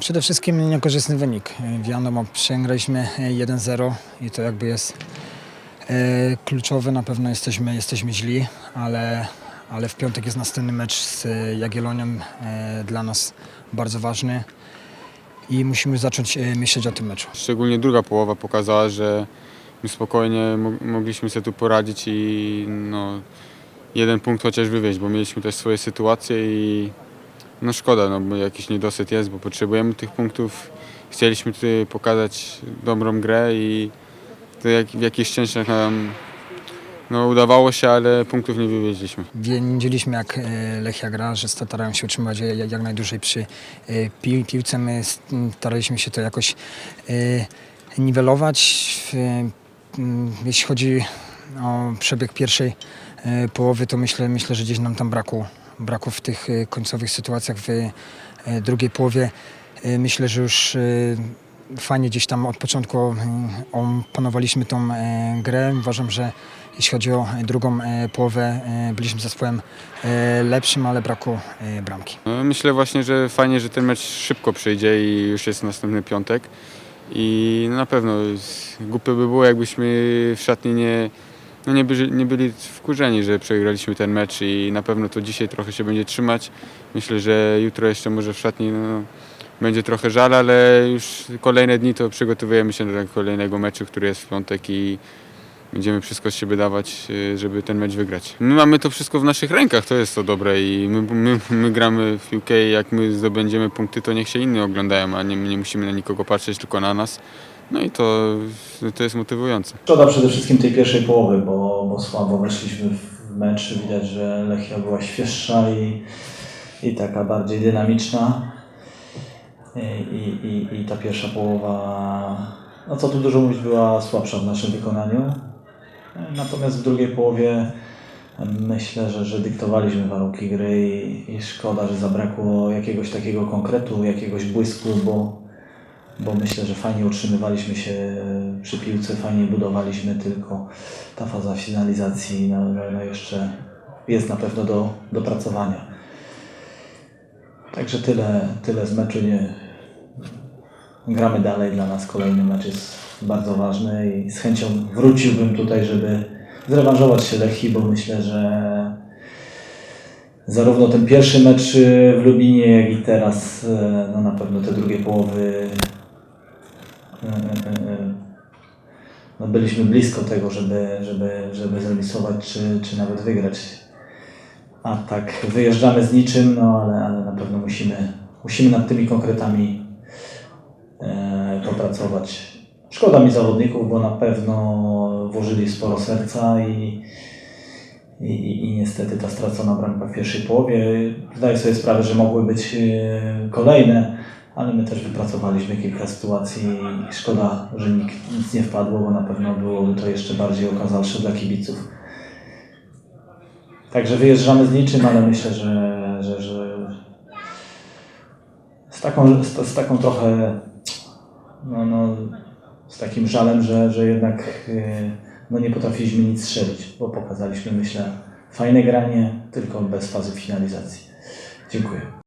Przede wszystkim niekorzystny wynik. Wiadomo, przegraliśmy 1-0 i to jakby jest e, kluczowe. Na pewno jesteśmy, jesteśmy źli, ale, ale w piątek jest następny mecz z Jagiellonią e, dla nas bardzo ważny i musimy zacząć e, myśleć o tym meczu. Szczególnie druga połowa pokazała, że my spokojnie mo- mogliśmy sobie tu poradzić i no, jeden punkt chociaż wywieźć, bo mieliśmy też swoje sytuacje i no szkoda, no, bo jakiś niedosyt jest, bo potrzebujemy tych punktów. Chcieliśmy tutaj pokazać dobrą grę i to jak, w jakichś częściach nam no, udawało się, ale punktów nie wywieźliśmy. Wiedzieliśmy jak e, Lechia gra, że starają się utrzymać jak, najdłużej przy e, pi, piłce. My staraliśmy się to jakoś e, niwelować. Jeśli chodzi o przebieg pierwszej połowy, to myślę, myślę że gdzieś nam tam braku, braku w tych e, końcowych sytuacjach w e, drugiej połowie. E, Myślę, że już fajnie gdzieś tam od początku opanowaliśmy tą grę. Uważam, że jeśli chodzi o drugą połowę, byliśmy zespołem lepszym, ale brakło e, bramki. Myślę właśnie, że fajnie, że ten mecz szybko przyjdzie i już jest następny piątek. I na pewno głupio by było, jakbyśmy w szatni nie, no nie, byli, nie byli wkurzeni, że przegraliśmy ten mecz i na pewno to dzisiaj trochę się będzie trzymać. Myślę, że jutro jeszcze może w szatni no, będzie trochę żal, ale już kolejne dni to przygotowujemy się do kolejnego meczu, który jest w piątek i Będziemy wszystko z siebie dawać, y, żeby ten mecz wygrać. My mamy to wszystko w naszych rękach, to jest to dobre i my, my, my gramy w i jak my zdobędziemy punkty, to niech się inni oglądają, a nie, nie musimy na nikogo patrzeć, tylko na nas. No i to, to jest motywujące. Szkoda przede wszystkim tej pierwszej połowy, bo, bo słabo weszliśmy w mecz. Widać, że Lechia była świeższa i, i taka bardziej dynamiczna. I, i, i, I ta pierwsza połowa, no co tu dużo mówić, była słabsza w naszym wykonaniu. Natomiast w drugiej połowie myślę, że, że dyktowaliśmy warunki gry i, i szkoda, że zabrakło jakiegoś takiego konkretu, jakiegoś błysku, bo, bo myślę, że fajnie utrzymywaliśmy się przy piłce, fajnie budowaliśmy, tylko ta faza finalizacji no, no, jeszcze jest na pewno do dopracowania. Także tyle, tyle z meczu. Nie, gramy dalej, dla nas kolejny mecz jest bardzo ważny i z chęcią wróciłbym tutaj, żeby zrewanżować się Lechii, bo myślę, że zarówno ten pierwszy mecz y, w Lubinie, jak i teraz e, no na pewno te drugie połowy e, no byliśmy blisko tego, żeby, żeby, żeby zremisować czy, czy nawet wygrać. A tak wyjeżdżamy z niczym, no ale, ale na pewno musimy, musimy nad tymi konkretami popracować. Szkoda mi zawodników, bo na pewno włożyli sporo serca i, i, i, i niestety ta stracona bramka w pierwszej połowie. Zdaję sobie sprawę, że mogły być e, kolejne, ale my też wypracowaliśmy kilka sytuacji i szkoda, że nikt, nic nie wpadło, bo na pewno byłoby to jeszcze bardziej okazalsze dla kibiców. Także wyjeżdżamy z niczym, ale myślę, że, że, że z, taką, z, z taką trochę, no, no, z takim żalem, że, że jednak e, no, nie potrafiliśmy nic strzelić, bo pokazaliśmy, myślę, fajne granie, tylko bez fazy finalizacji. Dziękuję.